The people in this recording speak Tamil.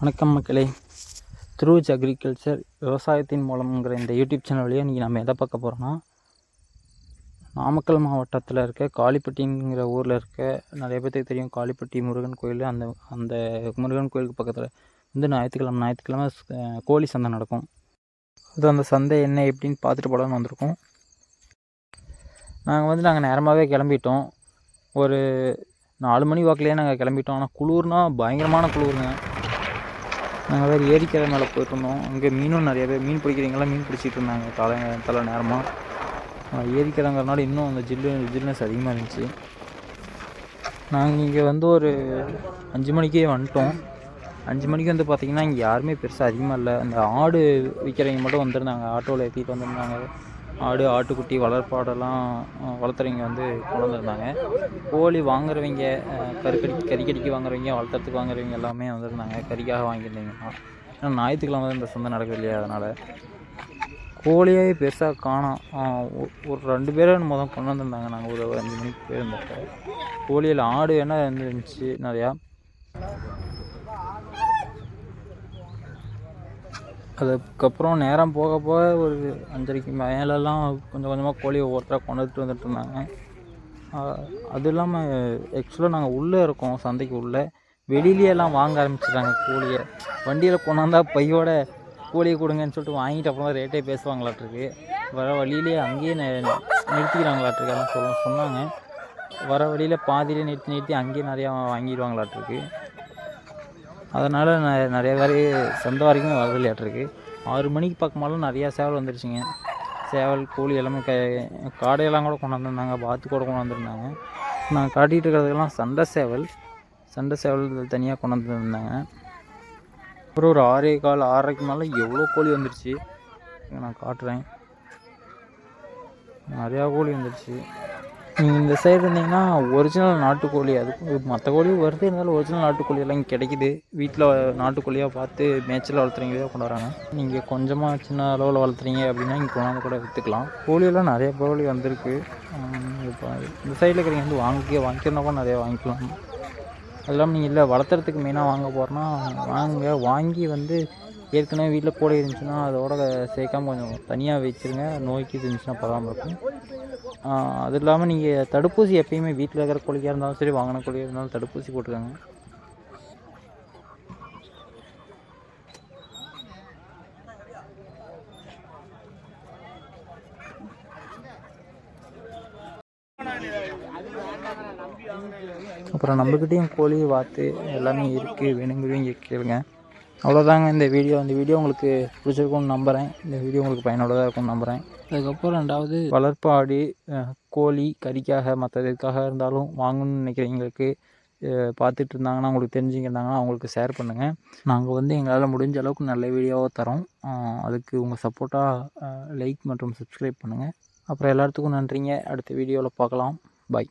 வணக்கம் மக்களே. த்ரூஜ் அக்ரிகல்ச்சர் விவசாயத்தின் மூலம்ங்கிற இந்த யூடியூப் சேனல் வழியாக இன்றைக்கி நம்ம எதை பார்க்க போகிறோன்னா நாமக்கல் மாவட்டத்தில் இருக்க காளிப்பட்டிங்கிற ஊரில் இருக்க நிறைய பேர்த்துக்கு தெரியும். காளிப்பட்டி முருகன் கோயில் அந்த அந்த முருகன் கோயிலுக்கு பக்கத்தில் வந்து ஞாயிற்றுக்கிழமை ஞாயிற்றுக்கிழமை கோழி சந்தை நடக்கும். அது அந்த சந்தை என்ன எப்படின்னு பார்த்துட்டு போகலான்னு வந்திருக்கோம். நாங்கள் வந்து நாங்கள் நேரமாகவே கிளம்பிட்டோம். ஒரு நாலு மணி வாக்கிலேயே நாங்கள் கிளம்பிட்டோம். ஆனால் குளிர்னா பயங்கரமான குளிருங்க. நாங்கள் வேறு ஏரிக்கரை மேலே போயிட்டுருந்தோம். அங்கே மீனும் நிறைய பேர் மீன் பிடிக்கிறவங்களாம் மீன் பிடிச்சிட்டு இருந்தாங்க. தலை தலை நேரமாக ஏரிக்கரைங்கிறனால இன்னும் அந்த ஜில்லு ஜில்னஸ் அதிகமாக இருந்துச்சு. நாங்கள் இங்கே வந்து ஒரு அஞ்சு மணிக்கே வந்துட்டோம். அஞ்சு மணிக்கு வந்து பார்த்திங்கன்னா இங்கே யாருமே பெருசாக அதிகமாக இல்லை. அந்த ஆடு விற்கிறவங்க மட்டும் வந்திருந்தாங்க. ஆட்டோவில் ஏற்றிட்டு வந்திருந்தாங்க. ஆடு ஆட்டுக்குட்டி வளர்ப்பாடெல்லாம் வளர்த்துறவங்க வந்து கொண்டு கோழி வாங்குறவங்க கறிக்கடி கறிக்கடிக்கு வாங்குறவங்க வளர்த்துறதுக்கு வாங்குறவங்க எல்லாமே வந்திருந்தாங்க. கறிக்காக வாங்கியிருந்தீங்கன்னா ஏன்னா ஞாயிற்றுக்கிழமை தான் இந்த சந்தை நடக்குது இல்லையா அதனால். கோழியே பெருசாக காணோம். ஒரு ரெண்டு பேரும் மொதல் கொண்டு வந்திருந்தாங்க. நாங்கள் ஒரு அஞ்சு மணிக்கு போயிருந்தப்போ. கோழியில் ஆடு என்ன இருந்துச்சு நிறையா அதுக்கப்புறம் நேரம் போக போக ஒரு அஞ்சரைக்கு மேலெல்லாம் கொஞ்சம் கொஞ்சமாக கோழி ஒவ்வொருத்தராக கொண்டுட்டு வந்துட்டு இருந்தாங்க. அது இல்லாமல் ஆக்சுவலாக நாங்கள் உள்ளே இருக்கோம் சந்தைக்கு உள்ளே. வெளியிலேயெல்லாம் வாங்க ஆரம்பிச்சிட்டாங்க கோழியை. வண்டியில் கொண்டாந்தா பையோட கோழியை கொடுங்கன்னு சொல்லிட்டு வாங்கிட்டு அப்புறம் தான் ரேட்டே பேசுவாங்களாட்டிருக்கு வர வழியிலேயே அங்கேயே நிறுத்திக்கிறாங்களாட்டிருக்கு அதெல்லாம் சொல்ல சொன்னாங்க. வர வழியில் பாதியிலே நிறுத்தி நிறுத்தி அங்கேயே நிறையா வாங்கிடுவாங்களாட்டிருக்கு அதனால் நான் நிறைய பேர் சந்தை வரைக்கும் வரதில்லையாட்டிருக்கு ஆறு மணிக்கு பக்கமெல்லாம் நிறையா சேவல் வந்துருச்சுங்க. சேவல் கோழி எல்லாமே க காடையெல்லாம் கூட கொண்டாந்துருந்தாங்க பாத்து கூட கொண்டாந்துருந்தாங்க நான் காட்டிகிட்டு இருக்கிறதுக்கெல்லாம் சண்டை சேவல். சண்டை சேவல் தனியாக கொண்டாந்துருந்தாங்க அப்புறம் ஒரு ஆறே கால் ஆறரைக்கு மேலே எவ்வளோ கோழி வந்துருச்சு. நான் காட்டுறேன். நிறையா கோழி வந்துருச்சு. நீங்கள் இந்த சைடு இருந்தீங்கன்னா ஒரிஜினல் நாட்டுக்கோழி அதுக்கும் மற்ற கோழியும் வருது இருந்தாலும் ஒரிஜினல் நாட்டுக்கோழி எல்லாம் இங்கே கிடைக்குது. வீட்டில் நாட்டுக்கோழியாக பார்த்து மேய்ச்சல் வளர்த்துறீங்களே கொண்டு வராங்க. நீங்கள் கொஞ்சமாக சின்ன அளவில் வளர்த்துறீங்க அப்படின்னா இங்கே கொண்டாந்து கூட விற்றுக்கலாம் கோழியெல்லாம் நிறைய கோழி வந்திருக்கு. இப்போ இந்த சைடில் இருக்கிறவங்க வந்து வாங்கிக்க வாங்கிக்கிறனா கூட நிறையா வாங்கிக்கலாம். அது இல்லாமல் நீங்கள் இல்லை வளர்த்துறதுக்கு மெயினாக வாங்க போகிறோன்னா வாங்க வாங்கி வந்து ஏற்கனவே வீட்டில் கோழி இருந்துச்சுன்னா அதோட சேர்க்காம கொஞ்சம் தனியாக வச்சுருங்க. நோய்க்கு இருந்துச்சுன்னா பரவாமல் இருக்கும் அது இல்லாமல் நீங்கள் தடுப்பூசி எப்பயுமே வீட்டில் இருக்கிற கோழிக்காக இருந்தாலும் சரி வாங்கின கோழியாக இருந்தாலும் தடுப்பூசி போட்டுக்கோங்க. அப்புறம் நம்மக்கிட்டேயும் கோழி வாத்து எல்லாமே இருக்குது வேணுங்கிறவங்க கேளுங்க. அவ்வளோதாங்க இந்த வீடியோ இந்த வீடியோ உங்களுக்கு பிடிச்சிருக்கும்னு நம்புகிறேன் இந்த வீடியோ உங்களுக்கு பயனுள்ளதாக இருக்கும்னு நம்புகிறேன் அதுக்கப்புறம் ரெண்டாவது வளர்ப்பு ஆடு அஹ், கோழி கறிக்காக மற்ற இதுக்காக இருந்தாலும் வாங்கணும்னு நினைக்கிறவங்களுக்கு பார்த்துட்டு இருந்தாங்கன்னா உங்களுக்கு தெரிஞ்சுங்க இருந்தாங்கன்னா அவங்களுக்கு ஷேர் பண்ணுங்கள் நாங்கள் வந்து எங்களால் முடிஞ்ச அளவுக்கு நல்ல வீடியோவாக தரோம். அதுக்கு உங்கள் சப்போர்ட்டாக லைக் மற்றும் சப்ஸ்கிரைப் பண்ணுங்கள் அப்புறம் எல்லாத்துக்கும் நன்றிங்க. அடுத்த வீடியோவில் பார்க்கலாம். பாய்